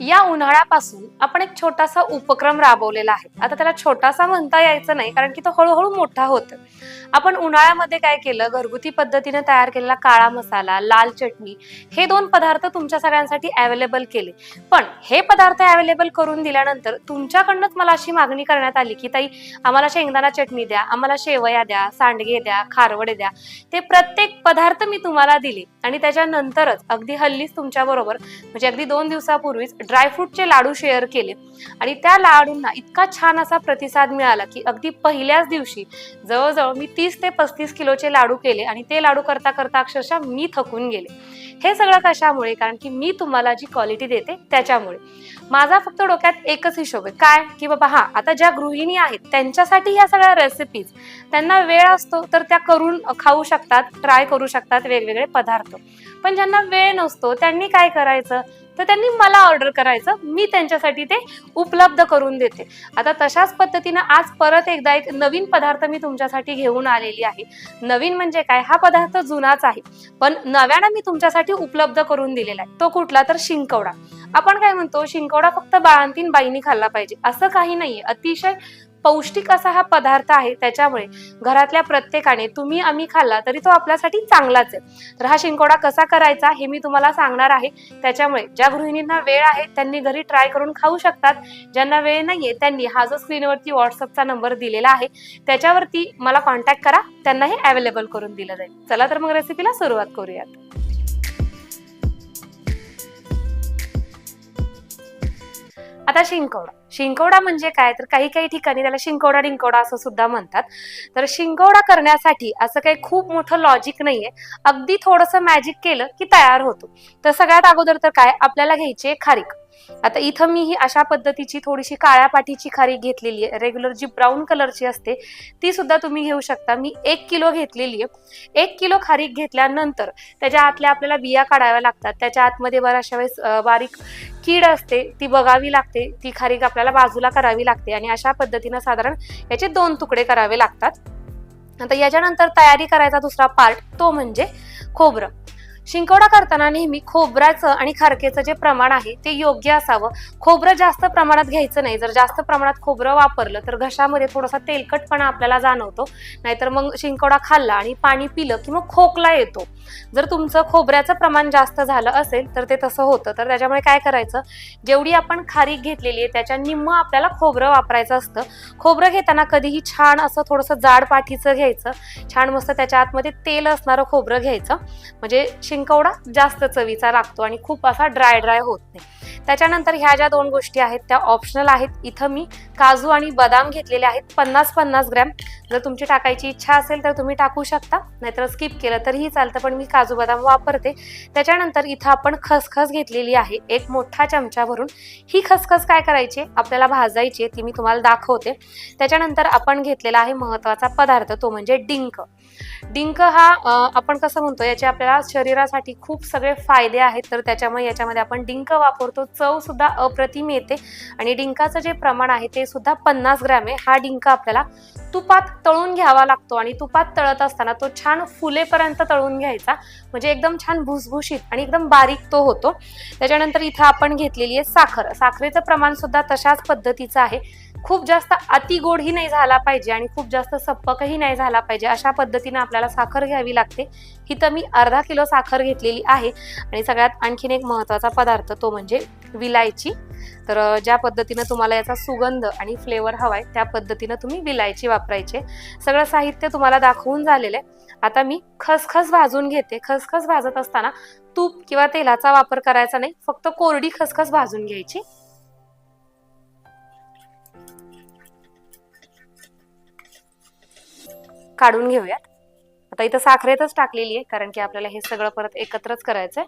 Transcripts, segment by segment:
या उन्हाळ्यापासून आपण एक छोटासा उपक्रम राबवलेला आहे. आता त्याला छोटासा म्हणता यायचं नाही कारण की तो हळूहळू मोठा होतो आपण उन्हाळ्यामध्ये काय केलं? घरगुती पद्धतीने तयार केलेला काळा मसाला लाल चटणी हे दोन पदार्थ तुमच्या सगळ्यांसाठी अवेलेबल केले. पण हे पदार्थ अवेलेबल करून दिल्यानंतर तुमच्याकडनंच मला अशी मागणी करण्यात आली की ताई आम्हाला शेंगदाणा चटणी द्या आम्हाला शेवया द्या सांडगे द्या खारवडे द्या. ते प्रत्येक पदार्थ मी तुम्हाला दिले आणि त्याच्यानंतरच अगदी हल्लीच तुमच्याबरोबर म्हणजे अगदी दोन दिवसापूर्वीच ड्रायफ्रूटचे लाडू शेअर केले. आणि त्या लाडूंना इतका छान असा प्रतिसाद मिळाला की अगदी पहिल्याच दिवशी जवळजवळ मी तीस ते पस्तीस किलोचे लाडू केले आणि ते लाडू करता करता अक्षरशः मी थकून गेले. हे सगळं कशामुळे? कारण की मी तुम्हाला जी क्वालिटी देते त्याच्यामुळे. माझा फक्त डोक्यात एकच हिशोब आहे. काय? की बाबा हा आता ज्या गृहिणी आहेत त्यांच्यासाठी ह्या सगळ्या रेसिपीज त्यांना वेळ असतो तर त्या करून खाऊ शकतात ट्राय करू शकतात वेगवेगळे पदार्थ. पण ज्यांना वेळ नसतो त्यांनी काय करायचं? तर त्यांनी मला ऑर्डर करायचं. मी त्यांच्यासाठी ते उपलब्ध करून देते. आता तशाच पद्धतीनं आज परत एकदा एक नवीन पदार्थ मी तुमच्यासाठी घेऊन आलेली आहे. नवीन म्हणजे काय? हा पदार्थ जुनाच आहे. पण नव्यानं मी तुमच्यासाठी उपलब्ध करून दिलेला आहे. तो कुठला? तर शिंकवडा. आपण काय म्हणतो? शिंकवडा फक्त बाळंतीन बाईंनी खाल्ला पाहिजे. असं काही नाहीये. अतिशय पौष्टिक असा हा पदार्थ आहे त्याच्यामुळे घरातल्या प्रत्येकाने तुम्ही आम्ही खाल्ला तरी तो आपल्यासाठी चांगलाच आहे. तर हा शिंकोडा कसा करायचा हे मी तुम्हाला सांगणार आहे. त्याच्यामुळे ज्या गृहिणींना वेळ आहे त्यांनी घरी ट्राय करून खाऊ शकतात. ज्यांना वेळ नाहीये त्यांनी हा जो स्क्रीनवरती व्हॉट्सअपचा नंबर दिलेला आहे त्याच्यावरती मला कॉन्टॅक्ट करा. त्यांना हे अवेलेबल करून दिलं जाईल. चला तर मग रेसिपीला सुरुवात करूयात. आता शिंकवडा शिंकवडा म्हणजे काय? तर काही काही ठिकाणी त्याला शिंकवडा डिंकवडा असं सुद्धा म्हणतात. तर शिंकवडा करण्यासाठी असं काही खूप मोठं लॉजिक नाहीये. अगदी थोडंसं मॅजिक केलं की तयार होतो. तर सगळ्यात अगोदर तर काय? आपल्याला घ्यायची खारीक. आता इथं मी ही अशा पद्धतीची थोडीशी काळ्या पाठीची खारीक घेतलेली आहे. रेग्युलर जी ब्राऊन कलरची असते ती सुद्धा तुम्ही घेऊ शकता. मी एक किलो घेतलेली आहे. एक किलो खारीक घेतल्यानंतर त्याच्या आतल्या आपल्याला बिया काढाव्या लागतात. त्याच्या आतमध्ये बऱ्याचशा वेळेस बारीक कीड असते ती बघावी लागते. ती खारीक आपल्याला बाजूला करावी लागते आणि अशा पद्धतीनं साधारण याचे दोन तुकडे करावे लागतात. आता याच्यानंतर तयारी करायचा दुसरा पार्ट तो म्हणजे खोबरं. शिंकवडा करताना नेहमी खोबऱ्याचं आणि खारकेचं जे प्रमाण आहे ते योग्य असावं. खोबरं जास्त प्रमाणात घ्यायचं नाही. जर जास्त प्रमाणात खोबरं वापरलं तर घशामध्ये थोडासा तेलकटपणा आपल्याला जाणवतो. नाहीतर मग शिंकवडा खाल्ला आणि पाणी पिलं की मग खोकला येतो. जर तुमचं खोबऱ्याचं प्रमाण जास्त झालं असेल तर ते तसं होतं. तर त्याच्यामुळे काय करायचं? जेवढी आपण खारीक घेतलेली आहे त्याच्या निम्म आपल्याला खोबरं वापरायचं असतं. खोबरं घेताना कधीही छान असं थोडंसं जाड पाठीचं घ्यायचं. छान मस्त त्याच्या आतमध्ये तेल असणारं खोबरं घ्यायचं. म्हणजे शिंकवडा जास्त चवीचा लागतो आणि खूप असा ड्राय ड्राय होत नाही. त्याच्यानंतर ह्या ज्या दोन गोष्टी आहेत त्या ऑप्शनल आहेत. इथं मी काजू आणि बदाम घेतलेले आहेत. पन्नास पन्नास ग्रॅम. जर तुमची टाकायची इच्छा असेल तर तुम्ही टाकू शकता. नाहीतर स्किप केलं तरीही चालतं पण मी काजू बदाम वापरते. त्याच्यानंतर इथं आपण खसखस घेतलेली आहे. एक मोठा चमचा भरून. ही खसखस काय करायची? आपल्याला भाजायची ती मी तुम्हाला दाखवते. त्याच्यानंतर आपण घेतलेला आहे महत्त्वाचा पदार्थ तो म्हणजे डिंक. डिंक हा आपण कसं म्हणतो याचे आपल्याला शरीरासाठी खूप सगळे फायदे आहेत. तर त्याच्यामुळे याच्यामध्ये आपण डिंक वापरतो. चव सुद्धा अप्रतिम येते. आणि डिंकाचं जे प्रमाण आहे ते सुद्धा पन्नास ग्रॅम आहे. हा डिंक आपल्याला तुपात तळून घ्यावा लागतो. आणि तुपात तळत असताना तो छान फुलेपर्यंत तळून घ्यायचा. म्हणजे एकदम छान भुसभुशीत आणि एकदम बारीक तो होतो. त्याच्यानंतर इथं आपण घेतलेली आहे साखर. साखरेचं प्रमाण सुद्धा तशाच पद्धतीचं आहे. खूप जास्त अति गोडही नाही झाला पाहिजे आणि खूप जास्त सप्पकही नाही झाला पाहिजे अशा पद्धतीने आपल्याला साखर घ्यावी लागते. इथं मी अर्धा किलो साखर घेतलेली आहे आणि सगळ्यात आणखीन एक महत्त्वाचा पदार्थ तो म्हणजे विलायची. तर ज्या पद्धतीनं तुम्हाला याचा सुगंध आणि फ्लेवर हवाय त्या पद्धतीनं तुम्ही विलायची वापरायचे. सगळं साहित्य तुम्हाला दाखवून झालेलं आहे. आता मी खसखस भाजून घेते. खसखस भाजत असताना तूप किंवा तेलाचा वापर करायचा नाही. फक्त कोरडी खसखस भाजून घ्यायची. काढून घेऊयात. आता इथं साखरेतच टाकलेली आहे कारण की आपल्याला हे सगळं परत एकत्रच करायचंय.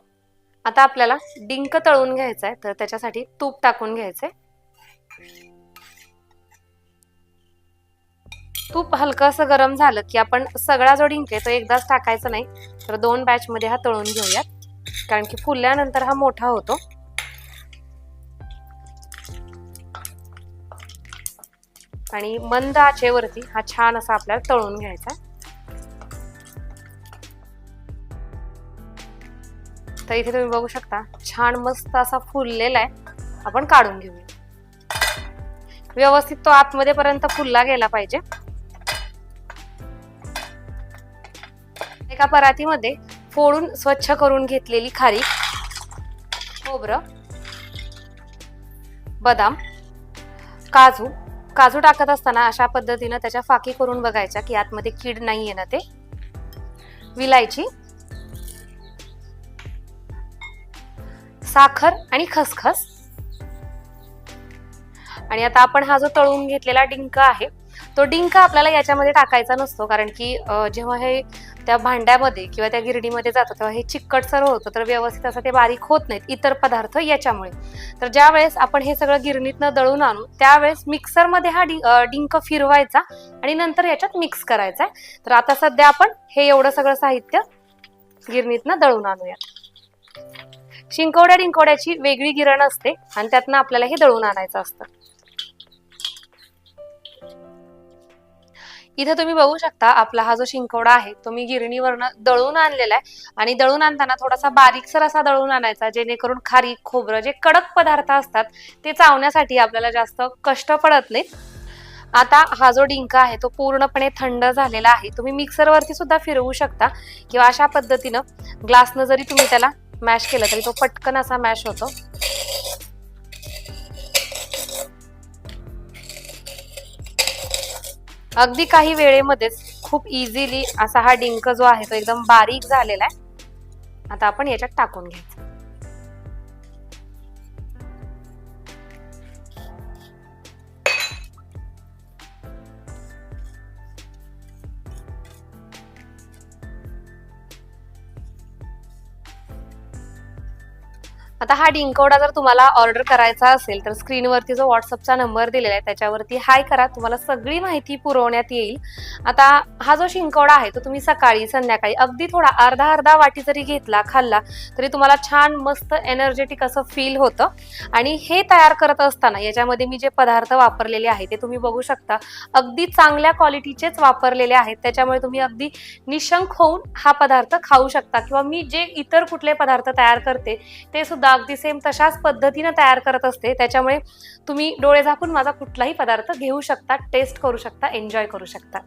आता आपल्याला डिंक तळून घ्यायचं आहे तर त्याच्यासाठी तूप टाकून घ्यायचंय. तूप हलकंसं गरम झालं की आपण सगळा जो डिंक आहे तो एकदाच टाकायचा नाही तर दोन बॅच मध्ये हा तळून घेऊयात. कारण की फुलल्यानंतर हा मोठा होतो. आणि मंद आचेवरती हा छान असा आपल्याला तळून घ्यायचा तर इथे तुम्ही बघू शकता छान मस्त असा फुललेला आहे. आपण काढून घेऊया. व्यवस्थित तो आतमध्ये पर्यंत फुलला गेला पाहिजे. एका परातीमध्ये फोडून स्वच्छ करून घेतलेली खारी खोबरं बदाम काजू काजू टाकत असताना अशा पद्धतीनं त्याच्या फाकी करून बघायच्या की आतमध्ये कीड नाहीये ना ते. विलायची. साखर आणि खसखस. आणि आता आपण हा जो तळून घेतलेला डिंक आहे तो डिंक आपल्याला याच्यामध्ये टाकायचा नसतो कारण की जेव्हा हे त्या भांड्यामध्ये किंवा त्या गिरणीमध्ये जातो तेव्हा हे चिकटसर होतं तर व्यवस्थित असं ते बारीक होत नाहीत इतर पदार्थ याच्यामुळे. तर ज्यावेळेस आपण हे सगळं गिरणीतनं दळून आणू त्यावेळेस मिक्सरमध्ये हा डि- डिंक फिरवायचा आणि नंतर याच्यात मिक्स करायचा आहे. तर आता सध्या आपण हे एवढं सगळं साहित्य गिरणीतनं दळून आणूया. शिंकवड्या डिंकवड्याची वेगळी गिरण असते आणि त्यातनं आपल्याला हे दळून आणायचं असतं. इथे तुम्ही बघू शकता आपला हा जो शिंकवडा आहे तो मी गिरणीवरनं दळून आणलेला आहे. आणि दळून आणताना थोडासा बारीकसर असा दळून आणायचा जेणेकरून खारी खोबरं जे कडक पदार्थ असतात ते चावण्यासाठी आपल्याला जास्त कष्ट पडत नाहीत. आता हा जो डिंक आहे तो पूर्णपणे थंड झालेला आहे. तुम्ही मिक्सरवरती सुद्धा फिरवू शकता किंवा अशा पद्धतीनं ग्लासनं जरी तुम्ही त्याला मॅश केलं तरी तो पटकन असा मॅश होतो. अगदी काही वेळेमध्येच खूप इझिली असा हा डिंक जो आहे तो एकदम बारीक झालेला आहे. आता आपण याच्यात टाकून घ्यायचा. आता हा डिंकोडा जर तुम्हाला ऑर्डर करायचा असेल तर स्क्रीनवरती जो व्हॉट्सअपचा नंबर दिलेला आहे त्याच्यावरती हाय करा. तुम्हाला सगळी माहिती पुरवण्यात येईल. आता हा जो शिंकवडा आहे तो तुम्ही सकाळी संध्याकाळी अगदी थोडा अर्धा अर्धा वाटी जरी घेतला खाल्ला तरी तुम्हाला छान मस्त एनर्जेटिक असं फील होतं. आणि हे तयार करत असताना याच्यामध्ये मी जे पदार्थ वापरलेले आहेत ते तुम्ही बघू शकता. अगदी चांगल्या क्वालिटीचेच वापरलेले आहेत. त्याच्यामुळे तुम्ही अगदी निशंक होऊन हा पदार्थ खाऊ शकता. किंवा मी जे इतर कुठले पदार्थ तयार करते ते सुद्धा अगदी सेम तशाच पद्धतीनं तयार करत असते. त्याच्यामुळे तुम्ही डोळे झाकून माझा कुठलाही पदार्थ घेऊ शकता टेस्ट करू शकता एन्जॉय करू शकता.